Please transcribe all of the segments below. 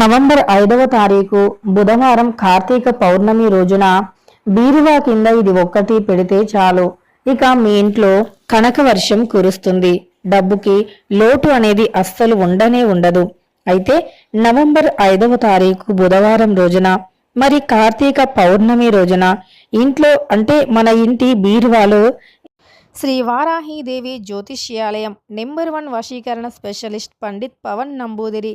November ఐదవ తారీఖు బుధవారం కార్తీక పౌర్ణమి రోజున బీరువా కింద ఇది ఒక్కటి పెడితే చాలు. ఇక మీ ఇంట్లో కనక వర్షం కురుస్తుంది. డబ్బుకి లోటు అనేది అస్సలు ఉండనే ఉండదు. అయితే నవంబర్ ఐదవ తారీఖు బుధవారం రోజున మరి కార్తీక పౌర్ణమి రోజున ఇంట్లో అంటే మన ఇంటి బీరువాలో శ్రీ వారాహీదేవి జ్యోతిష్యాలయం నెంబర్ వన్ వశీకరణ స్పెషలిస్ట్ పండిత్ పవన్ నంబూదిరి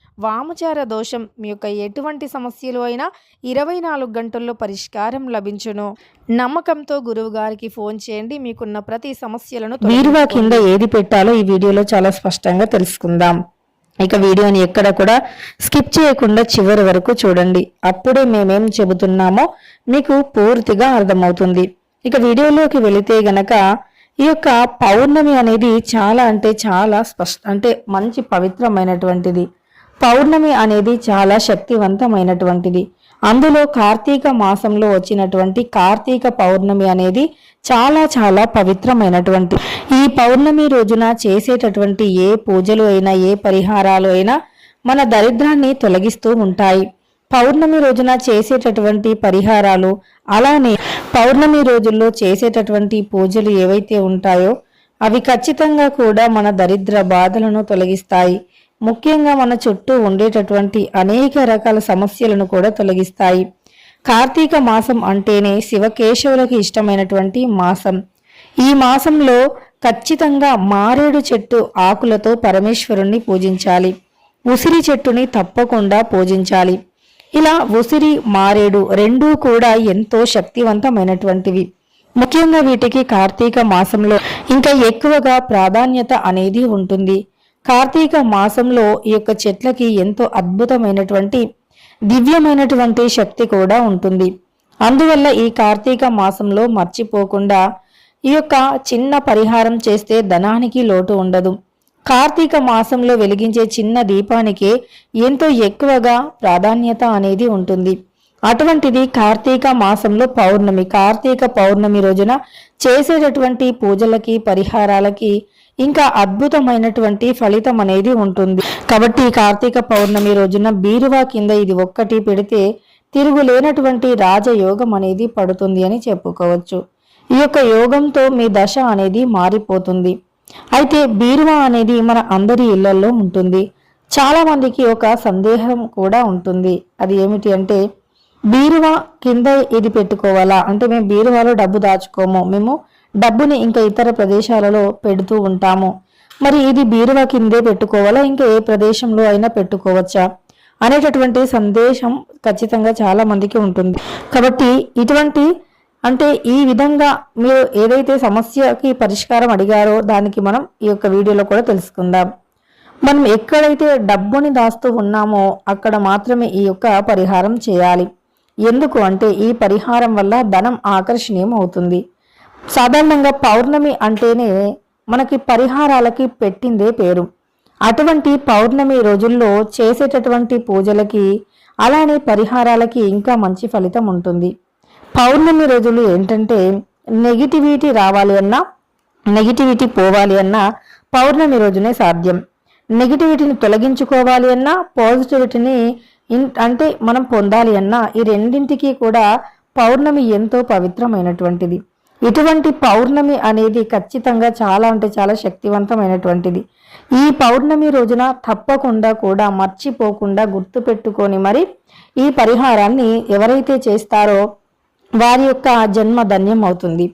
వామచార దోషం మీ యొక్క ఎటువంటి సమస్యలు అయినా ఇరవై నాలుగు గంటల్లో పరిష్కారం లభించును. నమ్మకంతో గురువు గారికి ఫోన్ చేయండి. మీకున్న ప్రతి సమస్యలను బీరువా కింద ఏది పెట్టాలో ఈ వీడియోలో చాలా స్పష్టంగా తెలుసుకుందాం. ఇక వీడియోని ఎక్కడ కూడా స్కిప్ చేయకుండా చివరి వరకు చూడండి. అప్పుడే మేమేం చెబుతున్నామో మీకు పూర్తిగా అర్థమవుతుంది. ఇక వీడియోలోకి వెళితే గనక ఈ యొక్క పౌర్ణమి అనేది చాలా అంటే చాలా స్పష్ట అంటే మంచి పవిత్రమైనటువంటిది. పౌర్ణమి అనేది చాలా శక్తివంతమైనటువంటిది. అందులో కార్తీక మాసంలో వచ్చినటువంటి కార్తీక పౌర్ణమి అనేది చాలా చాలా పవిత్రమైనటువంటి ఈ పౌర్ణమి రోజున చేసేటటువంటి ఏ పూజలు అయినా ఏ పరిహారాలు అయినా మన దరిద్రాన్ని తొలగిస్తూ ఉంటాయి. పౌర్ణమి రోజున చేసేటటువంటి పరిహారాలు అలానే పౌర్ణమి రోజుల్లో చేసేటటువంటి పూజలు ఏవైతే ఉంటాయో అవి ఖచ్చితంగా కూడా మన దరిద్ర బాధలను తొలగిస్తాయి. ముఖ్యంగా మన చుట్టూ ఉండేటటువంటి అనేక రకాల సమస్యలను కూడా తొలగిస్తాయి. కార్తీక మాసం అంటేనే శివకేశవులకు ఇష్టమైనటువంటి మాసం. ఈ మాసంలో ఖచ్చితంగా మారేడు చెట్టు ఆకులతో పరమేశ్వరుణ్ణి పూజించాలి. ఉసిరి చెట్టుని తప్పకుండా పూజించాలి. ఇలా ఉసిరి మారేడు రెండూ కూడా ఎంతో శక్తివంతమైనటువంటివి. ముఖ్యంగా వీటికి కార్తీక మాసంలో ఇంకా ఎక్కువగా ప్రాధాన్యత అనేది ఉంటుంది. కార్తీక మాసంలో ఈ యొక్క చెట్లకి ఎంతో అద్భుతమైనటువంటి దివ్యమైనటువంటి శక్తి కూడా ఉంటుంది. అందువల్ల ఈ కార్తీక మాసంలో మర్చిపోకుండా ఈ యొక్క చిన్న పరిహారం చేస్తే ధనానికి లోటు ఉండదు. కార్తీక మాసంలో వెలిగించే చిన్న దీపానికే ఎంతో ఎక్కువగా ప్రాధాన్యత అనేది ఉంటుంది. అటువంటిది కార్తీక మాసంలో పౌర్ణమి కార్తీక పౌర్ణమి రోజున చేసేటటువంటి పూజలకి పరిహారాలకి ఇంకా అద్భుతమైనటువంటి ఫలితం అనేది ఉంటుంది. కాబట్టి కార్తీక పౌర్ణమి రోజున బీరువా కింద ఇది ఒక్కటి పెడితే తిరుగులేనటువంటి రాజయోగం అనేది పడుతుంది అని చెప్పుకోవచ్చు. ఈ యొక్క యోగంతో మీ దశ అనేది మారిపోతుంది. అయితే బీరువా అనేది మన అందరి ఇళ్ళలో ఉంటుంది. చాలా మందికి ఒక సందేహం కూడా ఉంటుంది. అది ఏమిటి అంటే బీరువా కింద ఇది పెట్టుకోవాలా? అంటే మేము బీరువాలో డబ్బు దాచుకోము. మేము డబ్బుని ఇంకా ఇతర ప్రదేశాలలో పెడుతూ ఉంటాము. మరి ఇది బీరువా కిందే పెట్టుకోవాలా? ఇంకా ఏ ప్రదేశంలో అయినా పెట్టుకోవచ్చా? అనేటటువంటి సందేశం ఖచ్చితంగా చాలా మందికి ఉంటుంది. కాబట్టి ఇటువంటి అంటే ఈ విధంగా మీరు ఏదైతే సమస్యకి పరిష్కారం అడిగారో దానికి మనం ఈ యొక్క వీడియోలో కూడా తెలుసుకుందాం. మనం ఎక్కడైతే డబ్బుని దాస్తూ ఉన్నామో అక్కడ మాత్రమే ఈ యొక్క పరిహారం చేయాలి. ఎందుకు అంటే ఈ పరిహారం వల్ల ధనం ఆకర్షణీయం అవుతుంది. సాధారణంగా పౌర్ణమి అంటేనే మనకి పరిహారాలకి పెట్టిందే పేరు. అటువంటి పౌర్ణమి రోజుల్లో చేసేటటువంటి పూజలకి అలానే పరిహారాలకి ఇంకా మంచి ఫలితం ఉంటుంది. పౌర్ణమి రోజులు ఏంటంటే నెగిటివిటీ రావాలి అన్నా నెగిటివిటీ పోవాలి అన్నా పౌర్ణమి రోజునే సాధ్యం. నెగిటివిటీని తొలగించుకోవాలి అన్నా పాజిటివిటీని అంటే మనం పొందాలి అన్నా ఈ రెండింటికి కూడా పౌర్ణమి ఎంతో పవిత్రమైనటువంటిది. ఇటువంటి పౌర్ణమి అనేది ఖచ్చితంగా చాలా అంటే చాలా శక్తివంతమైనటువంటిది. ఈ పౌర్ణమి రోజున తప్పకుండా కూడా మర్చిపోకుండా గుర్తుపెట్టుకొని మరి ఈ పరిహారాన్ని ఎవరైతే చేస్తారో వారి యొక్క జన్మ ధన్యం అవుతుంది.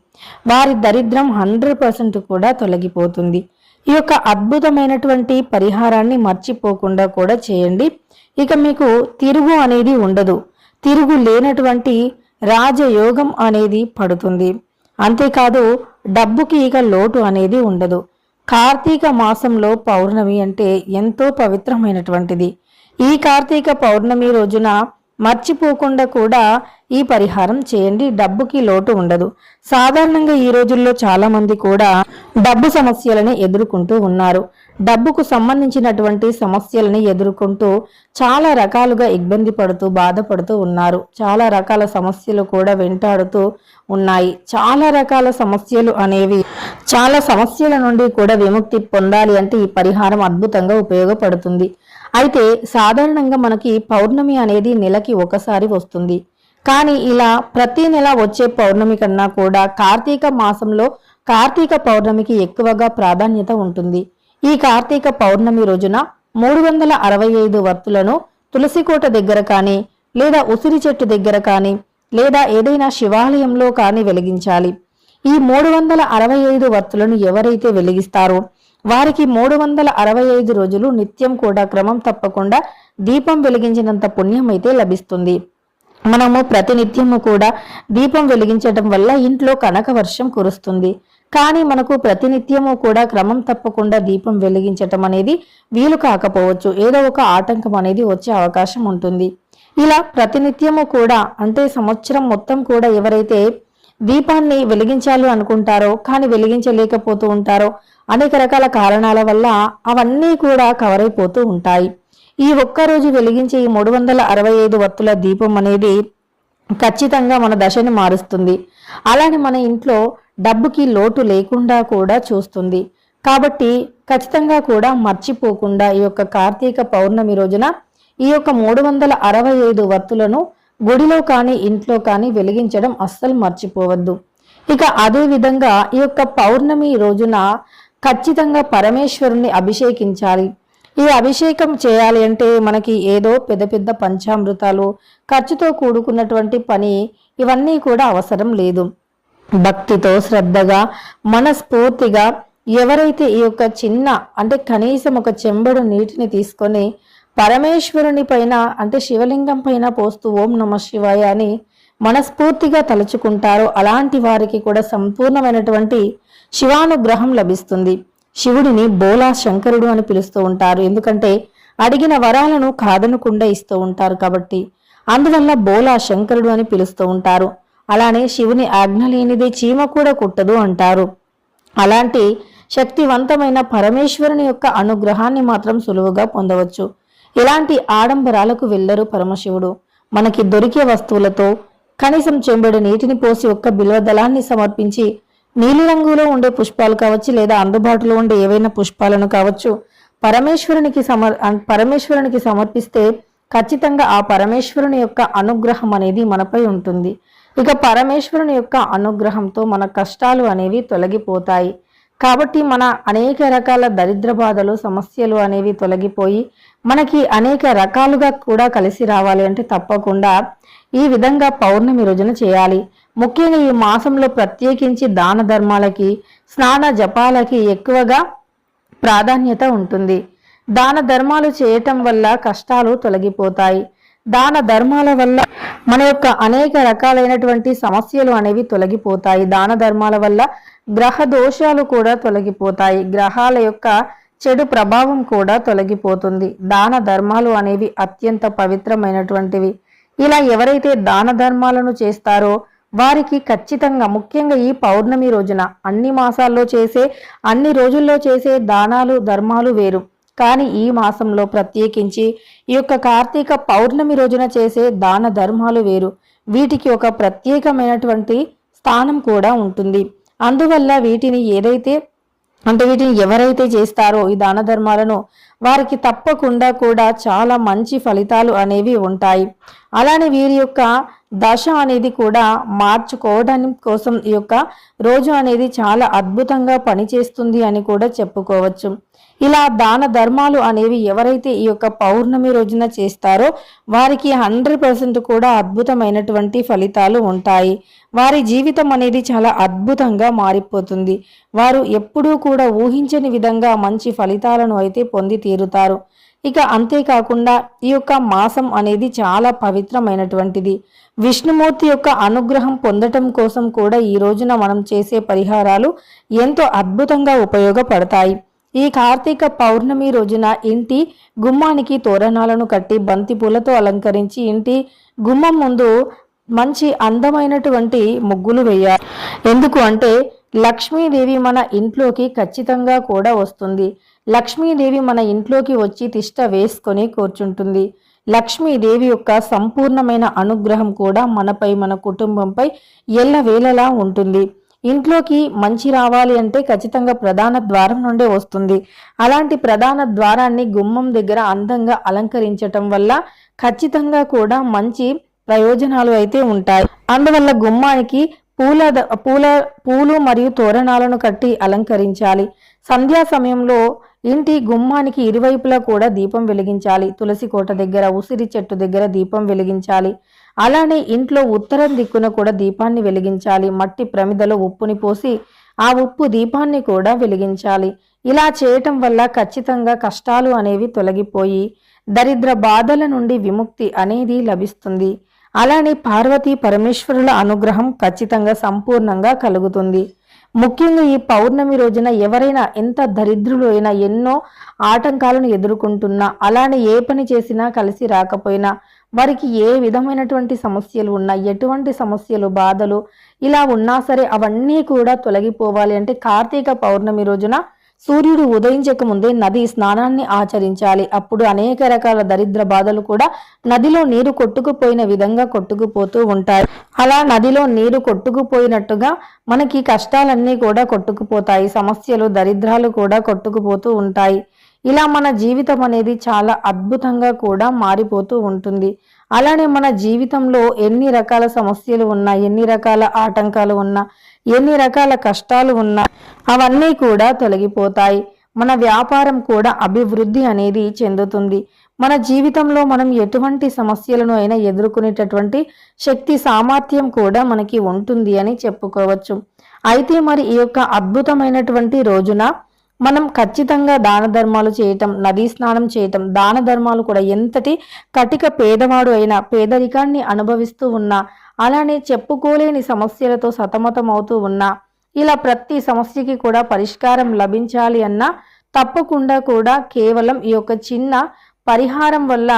వారి దరిద్రం హండ్రెడ్ పర్సెంట్ కూడా తొలగిపోతుంది. ఈ యొక్క అద్భుతమైనటువంటి పరిహారాన్ని మర్చిపోకుండా కూడా చేయండి. ఇక మీకు తిరుగు అనేది ఉండదు. తిరుగు లేనటువంటి రాజయోగం అనేది పడుతుంది. అంతేకాదు డబ్బుకి ఇక లోటు అనేది ఉండదు. కార్తీక మాసంలో పౌర్ణమి అంటే ఎంతో పవిత్రమైనటువంటిది. ఈ కార్తీక పౌర్ణమి రోజున మర్చిపోకుండా కూడా ఈ పరిహారం చేయండి. డబ్బుకి లోటు ఉండదు. సాధారణంగా ఈ రోజుల్లో చాలా మంది కూడా డబ్బు సమస్యలని ఎదుర్కొంటూ ఉన్నారు. డబ్బుకు సంబంధించినటువంటి సమస్యలని ఎదుర్కొంటూ చాలా రకాలుగా ఇబ్బంది పడుతూ బాధపడుతూ ఉన్నారు. చాలా రకాల సమస్యలు కూడా వెంటాడుతూ ఉన్నాయి. చాలా రకాల సమస్యలు అనేవి చాలా సమస్యల నుండి కూడా విముక్తి పొందాలి అంటే ఈ పరిహారం అద్భుతంగా ఉపయోగపడుతుంది. అయితే సాధారణంగా మనకి పౌర్ణమి అనేది నెలకి ఒకసారి వస్తుంది. కానీ ఇలా ప్రతి నెల వచ్చే పౌర్ణమి కన్నా కూడా కార్తీక మాసంలో కార్తీక పౌర్ణమికి ఎక్కువగా ప్రాధాన్యత ఉంటుంది. ఈ కార్తీక పౌర్ణమి రోజున మూడు వందల అరవై ఐదు వత్తులను తులసికోట దగ్గర కానీ లేదా ఉసిరి చెట్టు దగ్గర కానీ లేదా ఏదైనా శివాలయంలో కానీ వెలిగించాలి. ఈ మూడు వందల అరవై ఐదు వత్తులను ఎవరైతే వెలిగిస్తారో వారికి మూడు వందల అరవై ఐదు రోజులు నిత్యం కూడా క్రమం తప్పకుండా దీపం వెలిగించినంత పుణ్యం అయితే లభిస్తుంది. మనము ప్రతినిత్యము కూడా దీపం వెలిగించటం వల్ల ఇంట్లో కనక వర్షం కురుస్తుంది. కానీ మనకు ప్రతినిత్యము కూడా క్రమం తప్పకుండా దీపం వెలిగించటం అనేది వీలు కాకపోవచ్చు. ఏదో ఒక ఆటంకం అనేది వచ్చే అవకాశం ఉంటుంది. ఇలా ప్రతినిత్యము కూడా అంటే సంవత్సరం మొత్తం కూడా ఎవరైతే దీపాన్ని వెలిగించాలి అనుకుంటారో కానీ వెలిగించలేకపోతూ ఉంటారో అనేక రకాల కారణాల వల్ల అవన్నీ కూడా కవర్ అయిపోతూ ఉంటాయి. ఈ ఒక్కరోజు వెలిగించే ఈ మూడు వందల అరవై ఐదు వత్తుల దీపం అనేది ఖచ్చితంగా మన దశని మారుస్తుంది. అలానే మన ఇంట్లో డబ్బుకి లోటు లేకుండా కూడా చూస్తుంది. కాబట్టి ఖచ్చితంగా కూడా మర్చిపోకుండా ఈ యొక్క కార్తీక పౌర్ణమి రోజున ఈ యొక్క మూడు వందల అరవై ఐదు వత్తులను గుడిలో కానీ ఇంట్లో కానీ వెలిగించడం అస్సలు మర్చిపోవద్దు. ఇక అదే విధంగా ఈ యొక్క పౌర్ణమి రోజున ఖచ్చితంగా పరమేశ్వరుణ్ణి అభిషేకించాలి. ఈ అభిషేకం చేయాలి అంటే మనకి ఏదో పెద్ద పెద్ద పంచామృతాలు ఖర్చుతో కూడుకున్నటువంటి పని ఇవన్నీ కూడా అవసరం లేదు. భక్తితో శ్రద్ధగా మనస్ఫూర్తిగా ఎవరైతే ఈ యొక్క చిన్న అంటే కనీసం ఒక చెంబడు నీటిని తీసుకొని పరమేశ్వరుని పైన అంటే శివలింగం పైన పోస్తూ ఓం నమ శివాయ అని మనస్ఫూర్తిగా తలుచుకుంటారో అలాంటి వారికి కూడా సంపూర్ణమైనటువంటి శివానుగ్రహం లభిస్తుంది. శివుడిని బోలా శంకరుడు అని పిలుస్తూ ఉంటారు. ఎందుకంటే అడిగిన వరాలను కాదనకుండా ఇస్తూ ఉంటారు కాబట్టి అందువల్ల బోలా శంకరుడు అని పిలుస్తూ ఉంటారు. అలానే శివుని ఆజ్ఞ లేనిదే చీమ కూడా కుట్టదు అంటారు. అలాంటి శక్తివంతమైన పరమేశ్వరుని యొక్క అనుగ్రహాన్ని మాత్రం సులువుగా పొందవచ్చు. ఇలాంటి ఆడంబరాలకు వెళ్ళరు పరమశివుడు. మనకి దొరికే వస్తువులతో కనీసం చెంబడి నీటిని పోసి ఒక్క బిల్వదళాన్ని సమర్పించి నీలిరంగులో ఉండే పుష్పాలు కావచ్చు లేదా అందుబాటులో ఉండే ఏవైనా పుష్పాలను కావచ్చు పరమేశ్వరునికి సమర్ పరమేశ్వరునికి సమర్పిస్తే ఖచ్చితంగా ఆ పరమేశ్వరుని యొక్క అనుగ్రహం అనేది మనపై ఉంటుంది. ఇక పరమేశ్వరుని యొక్క అనుగ్రహంతో మన కష్టాలు అనేవి తొలగిపోతాయి. కాబట్టి మన అనేక రకాల దరిద్ర బాధలు సమస్యలు అనేవి తొలగిపోయి మనకి అనేక రకాలుగా కూడా కలిసి రావాలి అంటే తప్పకుండా ఈ విధంగా పౌర్ణమి రోజున చేయాలి. ముఖ్యంగా ఈ మాసంలో ప్రత్యేకించి దాన ధర్మాలకి స్నాన జపాలకి ఎక్కువగా ప్రాధాన్యత ఉంటుంది. దాన ధర్మాలు చేయటం వల్ల కష్టాలు తొలగిపోతాయి. దాన ధర్మాల వల్ల మన యొక్క అనేక రకాలైనటువంటి సమస్యలు అనేవి తొలగిపోతాయి. దాన ధర్మాల వల్ల గ్రహ దోషాలు కూడా తొలగిపోతాయి. గ్రహాల యొక్క చెడు ప్రభావం కూడా తొలగిపోతుంది. దాన ధర్మాలు అనేవి అత్యంత పవిత్రమైనటువంటివి. ఇలా ఎవరైతే దాన ధర్మాలను చేస్తారో వారికి ఖచ్చితంగా ముఖ్యంగా ఈ పౌర్ణమి రోజున అన్ని మాసాల్లో చేసే అన్ని రోజుల్లో చేసే దానాలు ధర్మాలు వేరు. కానీ ఈ మాసంలో ప్రత్యేకించి ఈ యొక్క కార్తీక పౌర్ణమి రోజున చేసే దాన ధర్మాలు వేరు. వీటికి ఒక ప్రత్యేకమైనటువంటి స్థానం కూడా ఉంటుంది. అందువల్ల వీటిని ఏదైతే అంటే వీటిని ఎవరైతే చేస్తారో ఈ దాన ధర్మాలను వారికి తప్పకుండా కూడా చాలా మంచి ఫలితాలు అనేవి ఉంటాయి. అలానే వీరి యొక్క దశ అనేది కూడా మార్చుకోవడం కోసం ఈ యొక్క రోజు అనేది చాలా అద్భుతంగా పనిచేస్తుంది అని కూడా చెప్పుకోవచ్చు. ఇలా దాన ధర్మాలు అనేవి ఎవరైతే ఈ యొక్క పౌర్ణమి రోజున చేస్తారో వారికి హండ్రెడ్ పర్సెంట్ కూడా అద్భుతమైనటువంటి ఫలితాలు ఉంటాయి. వారి జీవితం అనేది చాలా అద్భుతంగా మారిపోతుంది. వారు ఎప్పుడూ కూడా ఊహించని విధంగా మంచి ఫలితాలను అయితే పొంది తీరుతారు. ఇక అంతేకాకుండా ఈ యొక్క మాసం అనేది చాలా పవిత్రమైనటువంటిది. విష్ణుమూర్తి యొక్క అనుగ్రహం పొందటం కోసం కూడా ఈ రోజున మనం చేసే పరిహారాలు ఎంతో అద్భుతంగా ఉపయోగపడతాయి. ఈ కార్తీక పౌర్ణమి రోజున ఇంటి గుమ్మానికి తోరణాలను కట్టి బంతిపూలతో అలంకరించి ఇంటి గుమ్మం ముందు మంచి అందమైనటువంటి ముగ్గులు వేయాలి. ఎందుకు అంటే లక్ష్మీదేవి మన ఇంట్లోకి ఖచ్చితంగా కూడా వస్తుంది. లక్ష్మీదేవి మన ఇంట్లోకి వచ్చి తిష్ట వేసుకొని కూర్చుంటుంది. లక్ష్మీదేవి యొక్క సంపూర్ణమైన అనుగ్రహం కూడా మనపై మన కుటుంబంపై ఎల్లవేళలా ఉంటుంది. ఇంట్లోకి మంచి రావాలి అంటే ఖచ్చితంగా ప్రధాన ద్వారం నుండే వస్తుంది. అలాంటి ప్రధాన ద్వారాన్ని గుమ్మం దగ్గర అందంగా అలంకరించటం వల్ల ఖచ్చితంగా కూడా మంచి ప్రయోజనాలు అయితే ఉంటాయి. అందువల్ల గుమ్మానికి పూల పూల పూలు మరియు తోరణాలను కట్టి అలంకరించాలి. సంధ్యా సమయంలో ఇంటి గుమ్మానికి ఇరువైపులా కూడా దీపం వెలిగించాలి. తులసి కోట దగ్గర ఉసిరి చెట్టు దగ్గర దీపం వెలిగించాలి. అలానే ఇంట్లో ఉత్తరం దిక్కున కూడా దీపాన్ని వెలిగించాలి. మట్టి ప్రమిదలో ఉప్పుని పోసి ఆ ఉప్పు దీపాన్ని కూడా వెలిగించాలి. ఇలా చేయటం వల్ల ఖచ్చితంగా కష్టాలు అనేవి తొలగిపోయి దరిద్ర బాధల నుండి విముక్తి అనేది లభిస్తుంది. అలానే పార్వతీ పరమేశ్వరుల అనుగ్రహం ఖచ్చితంగా సంపూర్ణంగా కలుగుతుంది. ముఖ్యంగా ఈ పౌర్ణమి రోజున ఎవరైనా ఎంత దరిద్రులు అయినా ఎన్నో ఆటంకాలను ఎదుర్కొంటున్నా అలానే ఏ పని చేసినా కలిసి రాకపోయినా వారికి ఏ విధమైనటువంటి సమస్యలు ఉన్నా ఎటువంటి సమస్యలు బాధలు ఇలా ఉన్నా సరే అవన్నీ కూడా తొలగిపోవాలి. అంటే కార్తీక పౌర్ణమి రోజున సూర్యుడు ఉదయించక ముందే నది స్నానాన్ని ఆచరించాలి. అప్పుడు అనేక రకాల దరిద్ర బాధలు కూడా నదిలో నీరు కొట్టుకుపోయిన విధంగా కొట్టుకుపోతూ ఉంటాయి. అలా నదిలో నీరు కొట్టుకుపోయినట్టుగా మనకి కష్టాలన్నీ కూడా కొట్టుకుపోతాయి. సమస్యలు దరిద్రాలు కూడా కొట్టుకుపోతూ ఉంటాయి. ఇలా మన జీవితం అనేది చాలా అద్భుతంగా కూడా మారిపోతూ ఉంటుంది. అలానే మన జీవితంలో ఎన్ని రకాల సమస్యలు ఉన్నా ఎన్ని రకాల ఆటంకాలు ఉన్నా ఎన్ని రకాల కష్టాలు ఉన్నా అవన్నీ కూడా తొలగిపోతాయి. మన వ్యాపారం కూడా అభివృద్ధి అనేది చెందుతుంది. మన జీవితంలో మనం ఎటువంటి సమస్యలను అయినా ఎదుర్కొనేటటువంటి శక్తి సామర్థ్యం కూడా మనకి ఉంటుంది అని చెప్పుకోవచ్చు. అయితే మరి ఈ యొక్క అద్భుతమైనటువంటి రోజున మనం ఖచ్చితంగా దాన ధర్మాలు చేయటం నదీ స్నానం చేయటం దాన ధర్మాలు కూడా ఎంతటి కటిక పేదవాడు అయినా పేదరికాన్ని అనుభవిస్తూ ఉన్నా అలానే చెప్పుకోలేని సమస్యలతో సతమతం అవుతూ ఉన్నా ఇలా ప్రతి సమస్యకి కూడా పరిష్కారం లభించాలి అన్నా తప్పకుండా కూడా కేవలం ఈ యొక్క చిన్న పరిహారం వల్ల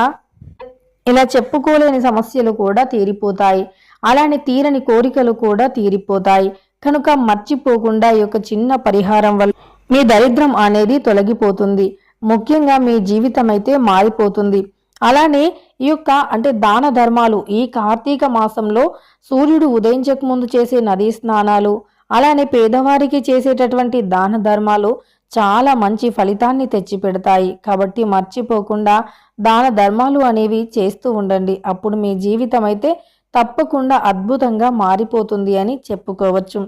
ఇలా చెప్పుకోలేని సమస్యలు కూడా తీరిపోతాయి. అలానే తీరని కోరికలు కూడా తీరిపోతాయి. కనుక మర్చిపోకుండా ఈ యొక్క చిన్న పరిహారం వల్ల మీ దరిద్రం అనేది తొలగిపోతుంది. ముఖ్యంగా మీ జీవితం అయితే మారిపోతుంది. అలానే ఈ యొక్క అంటే దాన ధర్మాలు ఈ కార్తీక మాసంలో సూర్యుడు ఉదయించక ముందు చేసే నదీ స్నానాలు అలానే పేదవారికి చేసేటటువంటి దాన ధర్మాలు చాలా మంచి ఫలితాన్ని తెచ్చిపెడతాయి. కాబట్టి మర్చిపోకుండా దాన ధర్మాలు అనేవి చేస్తూ ఉండండి. అప్పుడు మీ జీవితం అయితే తప్పకుండా అద్భుతంగా మారిపోతుంది అని చెప్పుకోవచ్చు.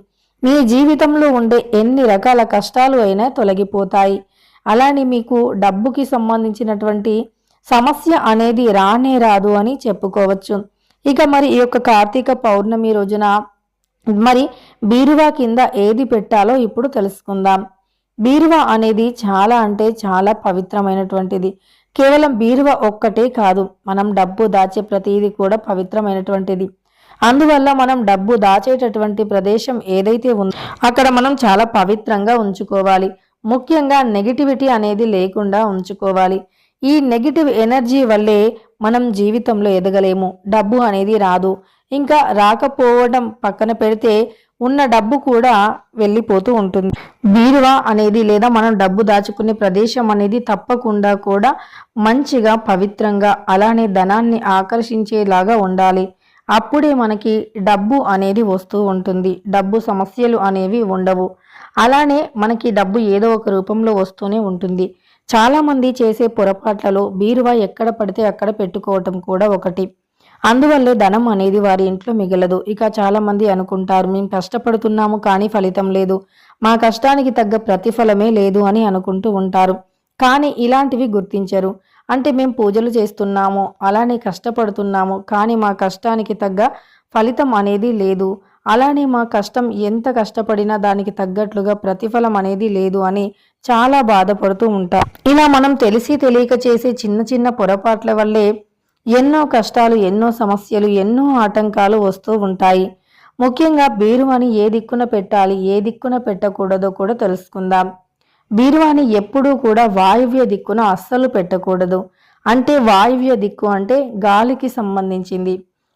మీ జీవితంలో ఉండే ఎన్ని రకాల కష్టాలు అయినా తొలగిపోతాయి. అలానే మీకు డబ్బుకి సంబంధించినటువంటి సమస్య అనేది రానే రాదు అని చెప్పుకోవచ్చు. ఇక మరి ఈ యొక్క కార్తీక పౌర్ణమి రోజున మరి బీరువా కింద ఏది పెట్టాలో ఇప్పుడు తెలుసుకుందాం. బీరువా అనేది చాలా అంటే చాలా పవిత్రమైనటువంటిది. కేవలం బీరువా ఒక్కటే కాదు మనం డబ్బు దాచే ప్రతిదీ కూడా పవిత్రమైనటువంటిది. అందువల్ల మనం డబ్బు దాచేటటువంటి ప్రదేశం ఏదైతే ఉందో అక్కడ మనం చాలా పవిత్రంగా ఉంచుకోవాలి. ముఖ్యంగా నెగిటివిటీ అనేది లేకుండా ఉంచుకోవాలి. ఈ నెగిటివ్ ఎనర్జీ వల్లే మనం జీవితంలో ఎదగలేము. డబ్బు అనేది రాదు. ఇంకా రాకపోవడం పక్కన పెడితే ఉన్న డబ్బు కూడా వెళ్ళిపోతూ ఉంటుంది. బీరువా అనేది లేదా మనం డబ్బు దాచుకునే ప్రదేశం అనేది తప్పకుండా కూడా మంచిగా పవిత్రంగా అలానే ధనాన్ని ఆకర్షించేలాగా ఉండాలి. అప్పుడే మనకి డబ్బు అనేది వస్తూ ఉంటుంది. డబ్బు సమస్యలు అనేవి ఉండవు. అలానే మనకి డబ్బు ఏదో ఒక రూపంలో వస్తూనే ఉంటుంది. చాలామంది చేసే పొరపాట్లలో బీరువా ఎక్కడ పడితే అక్కడ పెట్టుకోవటం కూడా ఒకటి. అందువల్లే ధనం అనేది వారి ఇంట్లో మిగలదు. ఇక చాలా మంది అనుకుంటారు మేము కష్టపడుతున్నాము కానీ ఫలితం లేదు. మా కష్టానికి తగ్గ ప్రతిఫలమే లేదు అని అనుకుంటూ ఉంటారు. కానీ ఇలాంటివి గుర్తించరు. అంటే మేము పూజలు చేస్తున్నాము అలానే కష్టపడుతున్నాము కానీ మా కష్టానికి తగ్గ ఫలితం అనేది లేదు. అలానే మా కష్టం ఎంత కష్టపడినా దానికి తగ్గట్లుగా ప్రతిఫలం అనేది లేదు అని చాలా బాధపడుతూ ఉంటారు. ఇలా మనం తెలిసి తెలియక చేసే చిన్న చిన్న పొరపాట్ల వల్లే ఎన్నో కష్టాలు ఎన్నో సమస్యలు ఎన్నో ఆటంకాలు వస్తూ ఉంటాయి. ముఖ్యంగా బీరువాని ఏ దిక్కున పెట్టాలి ఏ దిక్కున పెట్టకూడదో కూడా తెలుసుకుందాం. బీరువాని ఎప్పుడూ కూడా వాయువ్య దిక్కున అస్సలు పెట్టకూడదు. అంటే వాయువ్య దిక్కు అంటే గాలికి సంబంధించింది.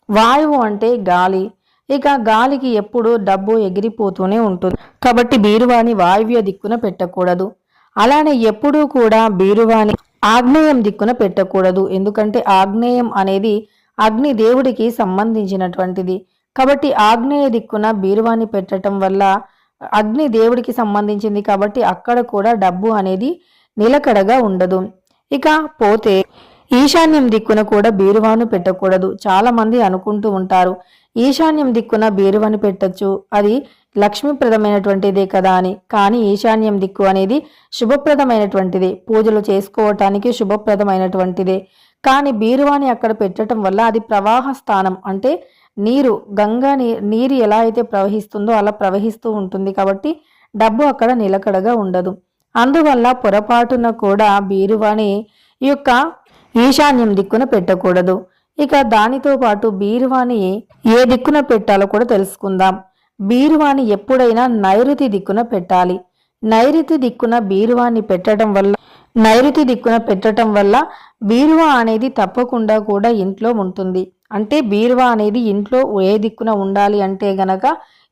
వాయువు అంటే గాలి. ఇక గాలికి ఎప్పుడు డబ్బు ఎగిరిపోతూనే ఉంటుంది. కాబట్టి బీరువాని వాయువ్య దిక్కున పెట్టకూడదు. అలానే ఎప్పుడూ కూడా బీరువాని ఆగ్నేయం దిక్కున పెట్టకూడదు. ఎందుకంటే ఆగ్నేయం అనేది అగ్ని దేవుడికి సంబంధించినటువంటిది. కాబట్టి ఆగ్నేయ దిక్కున బీరువాని పెట్టడం వల్ల అగ్ని దేవుడికి సంబంధించింది కాబట్టి అక్కడ కూడా డబ్బు అనేది నిలకడగా ఉండదు. ఇక పోతే ఈశాన్యం దిక్కున కూడా బీరువాను పెట్టకూడదు. చాలా మంది అనుకుంటూ ఉంటారు ఈశాన్యం దిక్కున బీరువాని పెట్టచ్చు. అది లక్ష్మీప్రదమైనటువంటిదే కదా అని. కానీ ఈశాన్యం దిక్కు అనేది శుభప్రదమైనటువంటిదే. పూజలు చేసుకోవటానికి శుభప్రదమైనటువంటిదే. కానీ బీరువాని అక్కడ పెట్టడం వల్ల అది ప్రవాహ స్థానం. అంటే నీరు గంగా నీ నీరు ఎలా అయితే ప్రవహిస్తుందో అలా ప్రవహిస్తూ ఉంటుంది కాబట్టి డబ్బు అక్కడ నిలకడగా ఉండదు. అందువల్ల పొరపాటున కూడా బీరువాని యొక్క ఈశాన్యం దిక్కున పెట్టకూడదు. ఇక దానితో పాటు బీరువాని ఏ దిక్కున పెట్టాలో కూడా తెలుసుకుందాం. బీరువాని ఎప్పుడైనా నైరుతి దిక్కున పెట్టాలి. నైరుతి దిక్కున బీరువాని పెట్టడం వల్ల నైరుతి దిక్కున పెట్టడం వల్ల బీరువా అనేది తప్పకుండా కూడా ఇంట్లో ఉంటుంది. అంటే బీరువా అనేది ఇంట్లో ఏ దిక్కున ఉండాలి అంటే గనక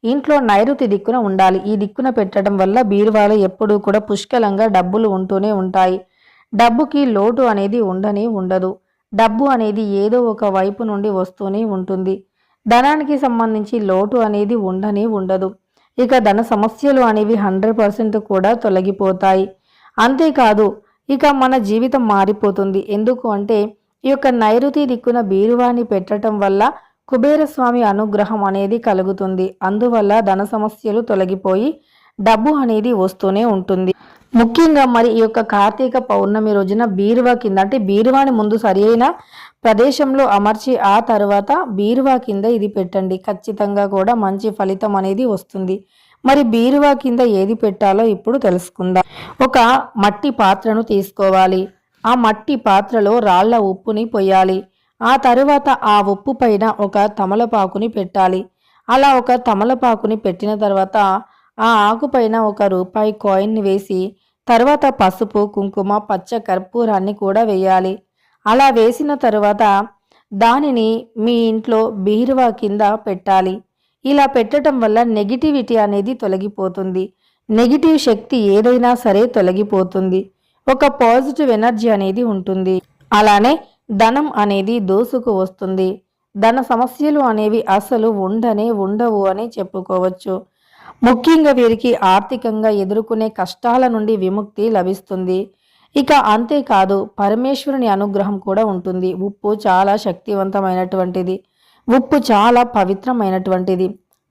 ఇంట్లో నైరుతి దిక్కున ఉండాలి. ఈ దిక్కున పెట్టడం వల్ల బీరువాలో ఎప్పుడూ కూడా పుష్కలంగా డబ్బులు ఉంటూనే ఉంటాయి. డబ్బుకి లోటు అనేది ఉండనే ఉండదు. డబ్బు అనేది ఏదో ఒక వైపు నుండి వస్తూనే ఉంటుంది. ధనానికి సంబంధించి లోటు అనేది ఉండనే ఉండదు. ఇక ధన సమస్యలు అనేవి హండ్రెడ్ పర్సెంట్ కూడా తొలగిపోతాయి. అంతేకాదు ఇక మన జీవితం మారిపోతుంది. ఎందుకు అంటే ఈ యొక్క నైరుతి దిక్కున బీరువాని పెట్టడం వల్ల కుబేరస్వామి అనుగ్రహం అనేది కలుగుతుంది. అందువల్ల ధన సమస్యలు తొలగిపోయి డబ్బు అనేది వస్తూనే ఉంటుంది. ముఖ్యంగా మరి ఈ యొక్క కార్తీక పౌర్ణమి రోజున బీరువా కింద అంటే బీరువాని ముందు సరైన ప్రదేశంలో అమర్చి ఆ తర్వాత బీరువా కింద ఇది పెట్టండి. ఖచ్చితంగా కూడా మంచి ఫలితం అనేది వస్తుంది. మరి బీరువా కింద ఏది పెట్టాలో ఇప్పుడు తెలుసుకుందాం. ఒక మట్టి పాత్రను తీసుకోవాలి. ఆ మట్టి పాత్రలో రాళ్ళ ఉప్పుని పొయ్యాలి. ఆ తరువాత ఆ ఉప్పు పైన ఒక తమలపాకుని పెట్టాలి. అలా ఒక తమలపాకుని పెట్టిన తర్వాత ఆ ఆకుపైన ఒక రూపాయి కాయిన్ని వేసి తర్వాత పసుపు కుంకుమ పచ్చ కర్పూరాన్ని కూడా వేయాలి. అలా వేసిన తరువాత దానిని మీ ఇంట్లో బీరువా కింద పెట్టాలి. ఇలా పెట్టడం వల్ల నెగిటివిటీ అనేది తొలగిపోతుంది. నెగిటివ్ శక్తి ఏదైనా సరే తొలగిపోతుంది. ఒక పాజిటివ్ ఎనర్జీ అనేది ఉంటుంది. అలానే ధనం అనేది దోసుకు వస్తుంది. ధన సమస్యలు అనేవి అసలు ఉండనే ఉండవు అని చెప్పుకోవచ్చు. ముఖ్యంగా వీరికి ఆర్థికంగా ఎదుర్కొనే కష్టాల నుండి విముక్తి లభిస్తుంది. ఇక అంతేకాదు పరమేశ్వరుని అనుగ్రహం కూడా ఉంటుంది. ఉప్పు చాలా శక్తివంతమైనటువంటిది. ఉప్పు చాలా పవిత్రమైనటువంటిది.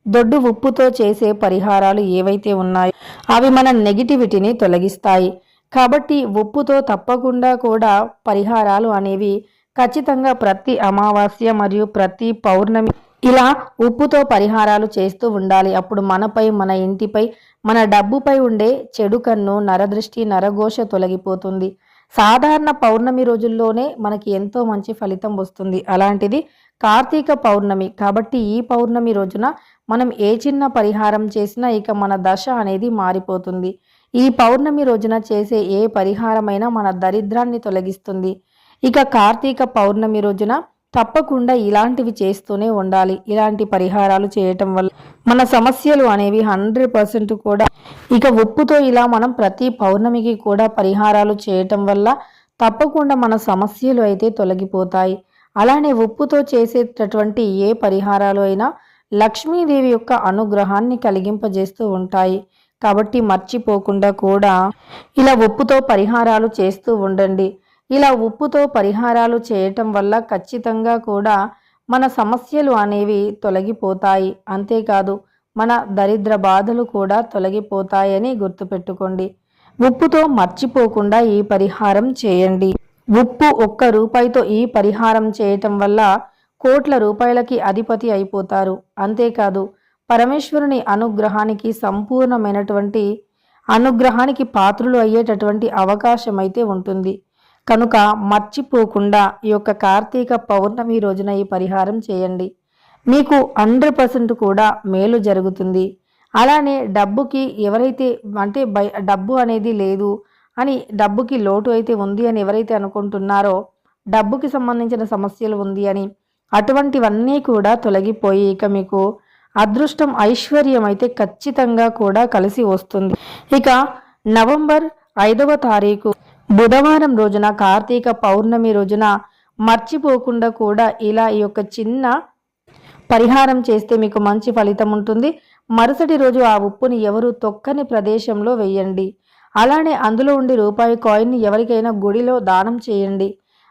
దొడ్డు ఉప్పుతో చేసే పరిహారాలు ఏవైతే ఉన్నాయో అవి మన నెగిటివిటీని తొలగిస్తాయి. కాబట్టి ఉప్పుతో తప్పకుండా కూడా పరిహారాలు అనేవి ఖచ్చితంగా ప్రతి అమావాస్య మరియు ప్రతి పౌర్ణమి ఇలా ఉప్పుతో పరిహారాలు చేస్తూ ఉండాలి. అప్పుడు మనపై మన ఇంటిపై మన డబ్బుపై ఉండే చెడు కన్ను నరదృష్టి నరఘోష తొలగిపోతుంది. సాధారణ పౌర్ణమి రోజుల్లోనే మనకి ఎంతో మంచి ఫలితం వస్తుంది. అలాంటిది కార్తీక పౌర్ణమి. కాబట్టి ఈ పౌర్ణమి రోజున మనం ఏ చిన్న పరిహారం చేసినా ఇక మన దశ అనేది మారిపోతుంది. ఈ పౌర్ణమి రోజున చేసే ఏ పరిహారమైనా మన దరిద్రాన్ని తొలగిస్తుంది. ఇక కార్తీక పౌర్ణమి రోజున తప్పకుండా ఇలాంటివి చేస్తూనే ఉండాలి. ఇలాంటి పరిహారాలు చేయటం వల్ల మన సమస్యలు అనేవి హండ్రెడ్ పర్సెంట్ కూడా ఇక ఉప్పుతో ఇలా మనం ప్రతి పౌర్ణమికి కూడా పరిహారాలు చేయటం వల్ల తప్పకుండా మన సమస్యలు అయితే తొలగిపోతాయి. అలానే ఉప్పుతో చేసేటటువంటి ఏ పరిహారాలు అయినా లక్ష్మీదేవి యొక్క అనుగ్రహాన్ని కలిగింపజేస్తూ ఉంటాయి. కాబట్టి మర్చిపోకుండా కూడా ఇలా ఉప్పుతో పరిహారాలు చేస్తూ ఉండండి. ఇలా ఉప్పుతో పరిహారాలు చేయటం వల్ల ఖచ్చితంగా కూడా మన సమస్యలు అనేవి తొలగిపోతాయి. అంతేకాదు మన దరిద్ర బాధలు కూడా తొలగిపోతాయని గుర్తుపెట్టుకోండి. ఉప్పుతో మర్చిపోకుండా ఈ పరిహారం చేయండి. ఉప్పు ఒక్క రూపాయితో ఈ పరిహారం చేయటం వల్ల కోట్ల రూపాయలకి అధిపతి అయిపోతారు. అంతేకాదు పరమేశ్వరుని అనుగ్రహానికి సంపూర్ణమైనటువంటి అనుగ్రహానికి పాత్రులు అయ్యేటటువంటి అవకాశం అయితే ఉంటుంది. కనుక మర్చిపోకుండా ఈ యొక్క కార్తీక పౌర్ణమి రోజున ఈ పరిహారం చేయండి. మీకు హండ్రెడ్ పర్సెంట్ కూడా మేలు జరుగుతుంది. అలానే డబ్బుకి ఎవరైతే అంటే బయ డబ్బు అనేది లేదు అని డబ్బుకి లోటు అయితే ఉంది అని ఎవరైతే అనుకుంటున్నారో డబ్బుకి సంబంధించిన సమస్యలు ఉంది అని అటువంటివన్నీ కూడా తొలగిపోయి ఇక మీకు అదృష్టం ఐశ్వర్యం అయితే ఖచ్చితంగా కూడా కలిసి వస్తుంది. ఇక నవంబర్ ఐదవ తారీఖు బుధవారం రోజున కార్తీక పౌర్ణమి రోజున మర్చిపోకుండా కూడా ఇలా ఈ యొక్క చిన్న పరిహారం చేస్తే మీకు మంచి ఫలితం ఉంటుంది. మరుసటి రోజు ఆ ఉప్పుని ఎవరు తొక్కని ప్రదేశంలో వేయండి. అలానే అందులో ఉండి రూపాయి కాయిన్ని ఎవరికైనా గుడిలో దానం చేయండి.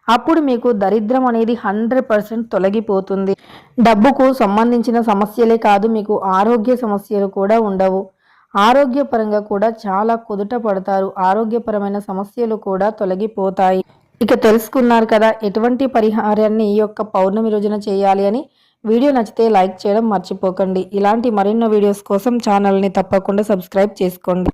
అప్పుడు మీకు దరిద్రం అనేది హండ్రెడ్ పర్సెంట్ తొలగిపోతుంది. డబ్బుకు సంబంధించిన సమస్యలే కాదు మీకు ఆరోగ్య సమస్యలు కూడా ఉండవు. ఆరోగ్యపరంగా కూడా చాలా కుదుట పడతారు. ఆరోగ్యపరమైన సమస్యలు కూడా తొలగిపోతాయి. ఇక తెలుసుకున్నారు కదా ఎటువంటి పరిహారాన్ని ఈ యొక్క పౌర్ణమి రోజున చేయాలి అని. వీడియో నచ్చితే లైక్ చేయడం మర్చిపోకండి. ఇలాంటి మరిన్నో వీడియోస్ కోసం ఛానల్ని తప్పకుండా సబ్స్క్రైబ్ చేసుకోండి.